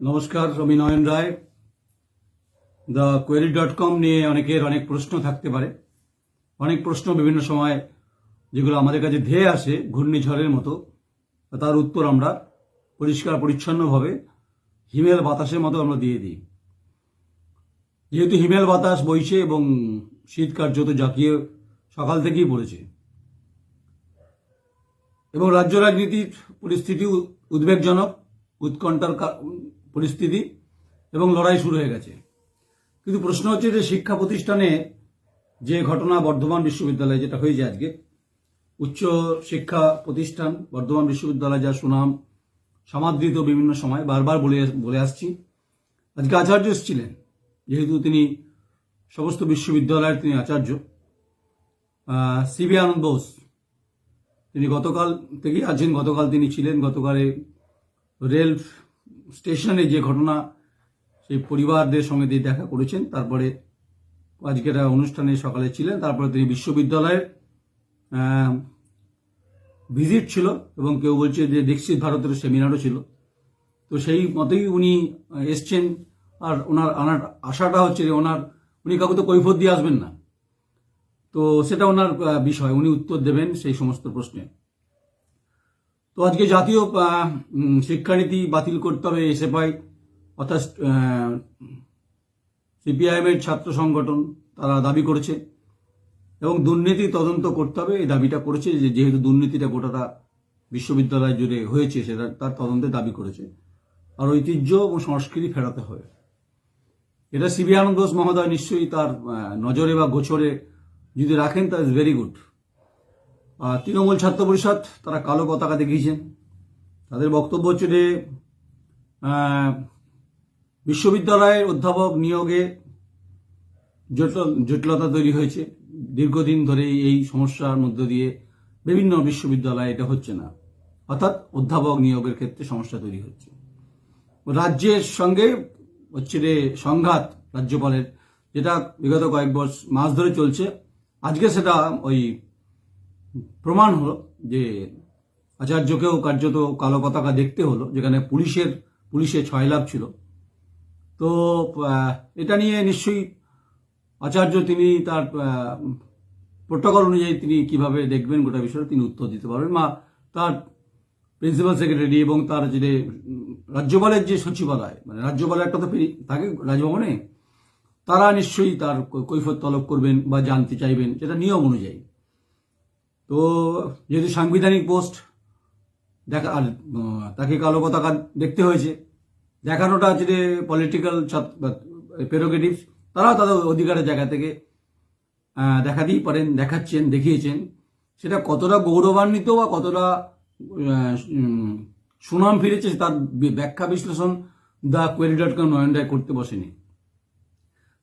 নমস্কার, আমি Nayan Roy. The query dot com নিয়ে অনেকের অনেক প্রশ্ন থাকতে পারে। অনেক প্রশ্ন বিভিন্ন সময় যেগুলো আমাদের কাছে ধেয়ে আসে ঘূর্ণিঝড়ের মতো, তার উত্তর আমরা পরিষ্কার পরিচ্ছন্নভাবে হিমেল বাতাসের মতো আমরা দিয়ে দিই। যেহেতু হিমেল বাতাস বইছে এবং শীত কার্যত জাকিয়ে সকাল থেকেই পড়েছে। এবং রাজ্য রাজনীতির পরিস্থিতি উদ্বেগজনক, উৎকণ্ঠার পরিস্থিতি এবং লড়াই শুরু হয়ে গেছে। কিন্তু প্রশ্ন হচ্ছে যে শিক্ষা প্রতিষ্ঠানে যে ঘটনা বর্ধমান বিশ্ববিদ্যালয়ে যেটা হয়েছে আজকে, উচ্চ শিক্ষা প্রতিষ্ঠান বর্ধমান বিশ্ববিদ্যালয় যা সুনাম সমাদৃত বিভিন্ন সময়, বারবার বলে বলে আসছি। আজকে আচার্য এসেছিলেন, যেহেতু তিনি সমস্ত বিশ্ববিদ্যালয়ের তিনি আচার্য। সিবি আনন্দ বোস, তিনি গতকাল থেকেই আছেন, গতকাল তিনি ছিলেন, গতকালে রেল স্টেশনে যে ঘটনা সেই পরিবারদের সঙ্গে দিয়ে দেখা করেছেন, তারপরে আজকের অনুষ্ঠানে সকালে ছিলেন, তারপরে তিনি বিশ্ববিদ্যালয়ের ভিজিট ছিল এবং কেউ বলছে যে দীক্ষিত ভারতের সেমিনারও ছিল। তো সেই মতেই উনি এসছেন আর ওনার আনার আশাটা হচ্ছে যে ওনার, উনি কাউকে তো কৈফত দিয়ে আসবেন না। তো সেটা ওনার বিষয়, উনি উত্তর দেবেন সেই সমস্ত প্রশ্নে। তো আজকে জাতীয় শিক্ষানীতি বাতিল করতে হবে এসএফআই, অর্থাৎ সিপিআইএম এর ছাত্র সংগঠন তারা দাবি করেছে এবং দুর্নীতি তদন্ত করতে হবে। এই দাবিটা করেছে যে যেহেতু দুর্নীতিটা গোটাটা বিশ্ববিদ্যালয় জুড়ে হয়েছে, সেটা তার তদন্তের দাবি করেছে। আর ঐতিহ্য এবং সংস্কৃতি ফেরাতে হবে। এটা সিবি আনন্দ ঘোষ মহোদয় নিশ্চয়ই তার নজরে বা গোচরে যদি রাখেন তা ইজ ভেরি গুড তৃণমূল ছাত্র পরিষদ, তারা কালো পতাকা দেখিয়েছেন তাদের বক্তব্য হচ্ছে যে বিশ্ববিদ্যালয়ের অধ্যাপক নিয়োগে জটিল, জটিলতা তৈরি হয়েছে। দীর্ঘদিন ধরে এই সমস্যার মধ্য দিয়ে বিভিন্ন বিশ্ববিদ্যালয়ে এটা হচ্ছে না। অর্থাৎ অধ্যাপক নিয়োগের ক্ষেত্রে সমস্যা তৈরি হচ্ছে। রাজ্যের সঙ্গে হচ্ছে যে সংঘাত রাজ্যপালের, যেটা বিগত কয়েক বছর, মাস ধরে চলছে। আজকে সেটা ওই প্রমাণ হলো যে আচার্যকেও কার্যত কালো পতাকা দেখতে হলো, যেখানে পুলিশের পুলিশের ছয় লাভ ছিল। তো এটা নিয়ে নিশ্চয়ই আচার্য তিনি তার প্রোটোকল অনুযায়ী তিনি কীভাবে দেখবেন গোটা বিষয়ে তিনি উত্তর দিতে পারবেন। মা, তার প্রিন্সিপাল সেক্রেটারি এবং তার যে রাজ্যপালের যে সচিবালয় মানে রাজ্যপালের একটা তো থাকে রাজভবনে, তারা নিশ্চয়ই তার কৈফত তলব করবেন বা জানতে চাইবেন, যেটা নিয়ম অনুযায়ী। তো যেহেতু সাংবিধানিক পোস্ট, দেখা আর তাকে কালো পতাকা দেখতে হয়েছে, দেখানোটা হচ্ছে যে পলিটিক্যাল প্রেরোগেটিভস তারাও তাদের অধিকারের জায়গা থেকে দেখাতেই পারেন, দেখাচ্ছেন, দেখিয়েছেন। সেটা কতটা গৌরবান্বিত বা কতটা সুনাম ফিরেছে তার ব্যাখ্যা বিশ্লেষণ দ্য কোয়েরি ডট কম নয়নডায় করতে বসেনি?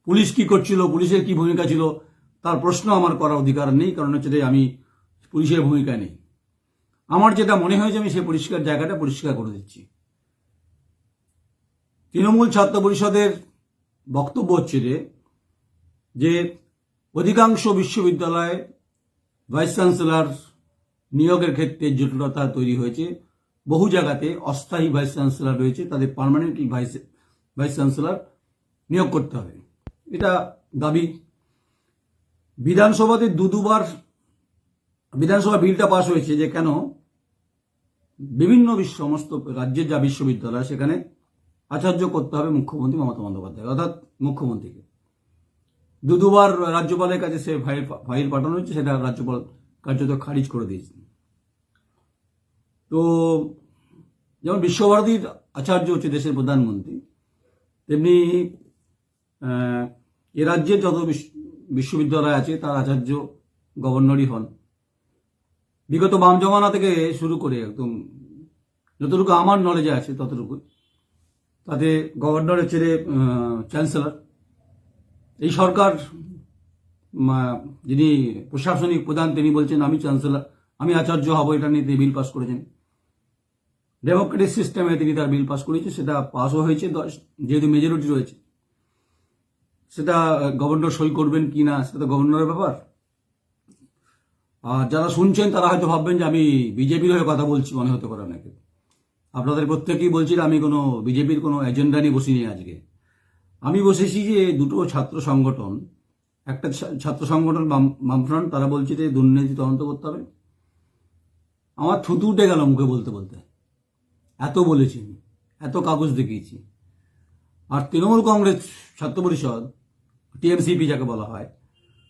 পুলিশ কি করছিল, পুলিশের কি ভূমিকা ছিল, তার প্রশ্ন আমার করার অধিকার নেই, কারণ হচ্ছে আমি পুলিশের ভূমিকা নেই। আমার যেটা মনে হয়েছে, আমি সেই পরিষ্কার জায়গাটা পরিষ্কার করে দিচ্ছি। তৃণমূল ছাত্র পরিষদের বক্তব্য হচ্ছে যে যে অধিকাংশ বিশ্ববিদ্যালয়ে ভাইস চ্যান্সেলর নিয়োগের ক্ষেত্রে জটিলতা তৈরি হয়েছে। বহু জায়গাতে অস্থায়ী ভাইস চ্যান্সেলর রয়েছে, তাদের পার্মানেন্টলি ভাইস ভাইস চ্যান্সেলর নিয়োগ করতে হবে। এটা দাবি। বিধানসভাতে দু দুবার বিধানসভা বিলটা পাশ হয়েছে যে কেন বিভিন্ন বিশ্ব সমস্ত রাজ্যের যা বিশ্ববিদ্যালয়, সেখানে আচার্য করতে হবে মুখ্যমন্ত্রী মমতা বন্দ্যোপাধ্যায়, অর্থাৎ মুখ্যমন্ত্রীকে। দু দুবার রাজ্যপালের কাছে সে ফাইল ফাইল পাঠানো হয়েছে, সেটা রাজ্যপাল কার্যত খারিজ করে দিয়েছে তো যেমন বিশ্বভারতীর আচার্য হচ্ছে দেশের প্রধানমন্ত্রী, তেমনি এ রাজ্যের যত বিশ- বিশ্ববিদ্যালয় আছে, তার আচার্য গভর্নরই হন। বিগত বাম জমানা থেকে শুরু করে একদম যতটুকু আমার নলেজে আছে ততটুকু তাতে গভর্নরের ছেড়ে চ্যান্সেলর এই সরকার যিনি প্রশাসনিক প্রধান, তিনি বলছেন, আমি চ্যান্সেলর আমি আচার্য হব, এটা নিয়ে তিনি বিল পাস করেছেন। ডেমোক্রেটিক সিস্টেমে তিনি তার বিল পাস করেছে, সেটা পাসও হয়েছে, দশ- যেহেতু মেজরিটি রয়েছে। সেটা গভর্নর সই করবেন কি না, সেটা তো গভর্নরের ব্যাপার। যারা শুনছেন তারা হয়তো ভাববেন যে আমি বিজেপির হয়ে কথা বলছি, মনে হতে পারে অনেকে আপনাদের প্রত্যেকেই বলছি আমি কোনো বিজেপির কোনো এজেন্ডা নিয়ে বসিনি আজকে। আমি বসেছি যে দুটো ছাত্র সংগঠন, একটা ছাত্র সংগঠন বাম- বামফ্রন্ট, তারা বলছে যে দুর্নীতি তদন্ত করতে হবে। আমার থুতু উঠে গেল মুখে বলতে বলতে। এত বলেছি এত কাগজ দেখিয়েছি। আর তৃণমূল কংগ্রেস ছাত্র পরিষদ, টিএমসিপি যাকে বলা হয়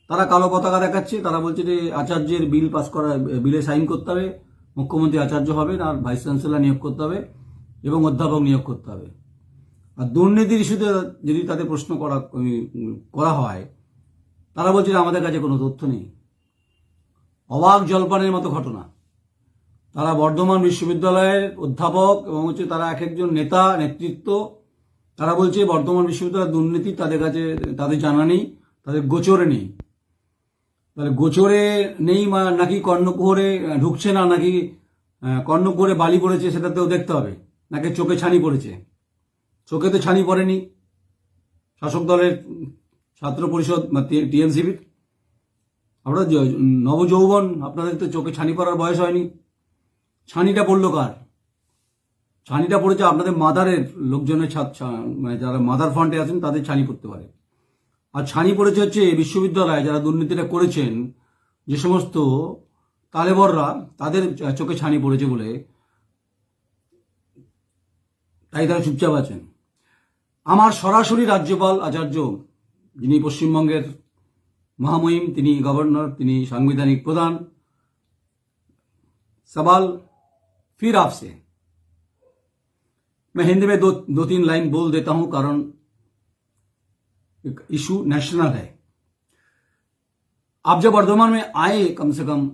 তারা কালো পতাকা দেখাচ্ছে, তারা বলছে যে আচার্যের বিল পাস করা, বিলে সাইন করতে হবে, মুখ্যমন্ত্রী আচার্য হবেন আর ভাইস চ্যান্সেলর নিয়োগ করতে হবে এবং অধ্যাপক নিয়োগ করতে হবে। আর দুর্নীতির ইস্যুতে যদি তাদের প্রশ্ন করা করা হয়, তারা বলছে যে আমাদের কাছে কোনো তথ্য নেই। অবাক জলপানের মতো ঘটনা। তারা বর্ধমান বিশ্ববিদ্যালয়ের অধ্যাপক এবং হচ্ছে তারা এক একজন নেতা, নেতৃত্ব, তারা বলছে বর্ধমান বিশ্ববিদ্যালয়ের দুর্নীতি তাদের কাছে, তাদের জানা নেই, তাদের গোচরে নেই। তাহলে গোচরে নেই মা নাকি কর্ণকুহরে ঢুকছে না নাকি কর্ণকুহরে বালি পড়েছে সেটাতেও দেখতে হবে। নাকি চোখে ছানি পড়েছে? চোখে তো ছানি পড়েনি। শাসক দলের ছাত্র পরিষদ টিএমসিবির আপনারা নবযৌবন, আপনাদের তো চোখে ছানি পড়ার বয়স হয়নি। ছানিটা পড়ল কার? ছানিটা পড়েছে আপনাদের মাদারের, লোকজনের মানে যারা মাদার ফ্রন্টে আছেন, তাদের ছানি পড়তে পারে। আর ছানি পড়েছে হচ্ছে বিশ্ববিদ্যালয়ে যারা দুর্নীতিটা করেছেন যে সমস্ত তালেবররা তাদের চোখে ছানি পড়েছে বলে তাই তারা চুপচাপ আছেন আমার সরাসরি রাজ্যপাল আচার্য যিনি পশ্চিমবঙ্গের মহামহিম তিনি গভর্নর তিনি সাংবিধানিক প্রধান सवाल फिर आपसे मैं हिंदी में दो दो तीन लाइन बोल देता हूं कारण एक इशू नेशनल है। आप जब वर्धमान में आए, कम से कम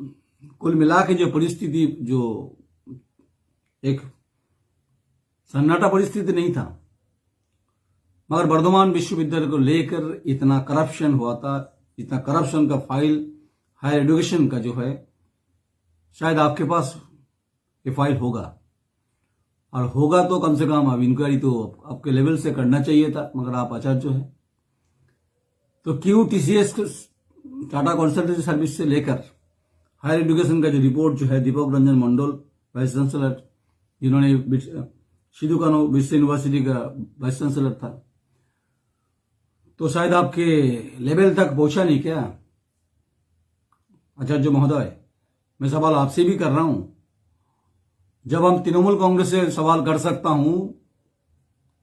कुल मिला के जो परिस्थिति, जो एक सन्नाटा परिस्थिति नहीं था, मगर वर्धमान विश्वविद्यालय को लेकर इतना करप्शन हुआ था, इतना करप्शन का फ़ाइल हायर एजुकेशन का जो है, शायद आपके पास ये फ़ाइल होगा। और होगा तो कम से कम अब इंक्वायरी तो आपके लेवल से करना चाहिए था, मगर आप आचार्य हैं तो क्यों टीसीएस टाटा कंसल्टेंसी सर्विस से लेकर हायर एजुकेशन का जो रिपोर्ट जो है दीपक रंजन मंडल वाइस चांसलर जिन्होंने सिद्धू कानो विश्व यूनिवर्सिटी का वाइस चांसलर था। तो शायद आपके लेवल तक पहुँचा नहीं क्या? आचार्य महोदय, मैं सवाल आपसे भी कर रहा हूँ। जब हम तृणमूल कांग्रेस से सवाल कर सकता हूँ,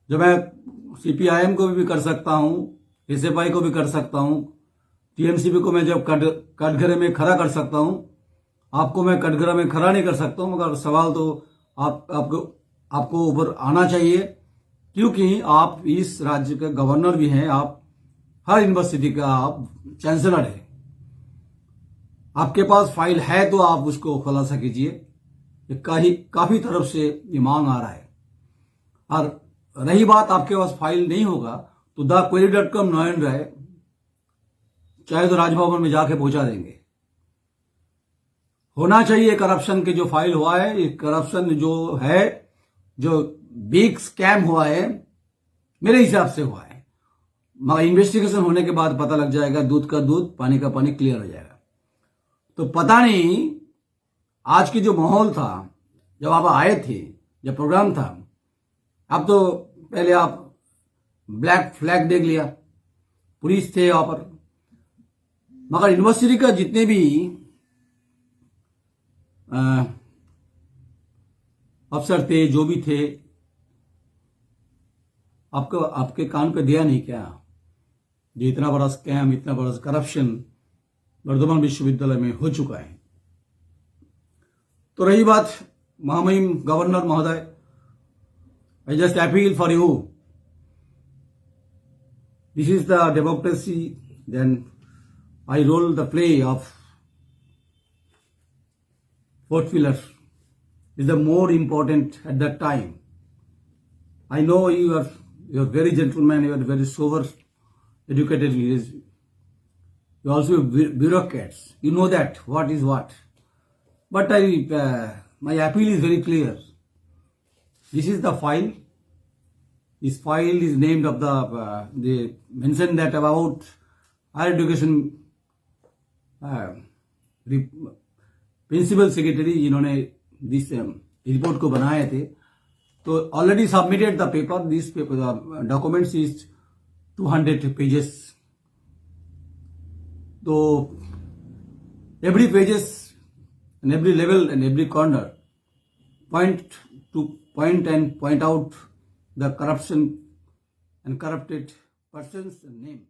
जब मैं सीपीआईएम को भी कर सकता हूँ एसएफआई को भी कर सकता हूँ। टीएमसीपी को मैं जब कट, कटघरे में खड़ा कर सकता हूँ। आपको मैं कटघरा में खड़ा नहीं कर सकता हूँ, मगर सवाल तो आप, आपको आपको ऊपर आना चाहिए, क्योंकि आप इस राज्य के गवर्नर भी हैं, आप हर यूनिवर्सिटी का आप चांसलर है। आपके पास फ़ाइल है तो आप उसको खुलासा कीजिए। काफ़ी काफ़ी तरफ़ से ये मांग आ रहा है। और रही बात आपके पास फ़ाइल नहीं होगा तो द क्वेरी डॉट कॉम नोएंड है चाहे तो राजभवन में जाके पहुँचा देंगे। होना चाहिए करप्शन के जो फ़ाइल हुआ है, ये करप्शन जो है, जो बिग स्कैम हुआ है, मेरे हिसाब से हुआ है। मगर इन्वेस्टिगेशन होने के बाद पता लग जाएगा, दूध का दूध, पानी का पानी क्लियर हो जाएगा। तो पता नहीं, आज की जो माहौल था, जब आप आए थे, जब प्रोग्राम था, अब तो पहले आप ब्लैक फ्लैग देख लिया। पुलिस थे वहाँ पर। मगर यूनिवर्सिटी का जितने भी अफसर थे, जो भी थे, आपको, आपके कान पे दिया नहीं क्या? जो इतना बड़ा स्कैम इतना बड़ा करप्शन वर्धमान विश्वविद्यालय में हो चुका है। तो रही बात महामहिम गवर्नर महोदय I just appeal for you This is the democracy. Then I roll the play of fourth pillar is the more important at that time. I know you are you are very gentleman, you are very sober, educated. You are also bureaucrats. You know that what is what. But I uh, my appeal is very clear. This is the file is filed is named of the uh, they mentioned that about higher education principal secretary जिन्होंने this report को बनाए थे। तो already submitted the paper this paper documents is 200 pages तो every pages and every level and every corner point to point and point out the corruption and corrupted person's name.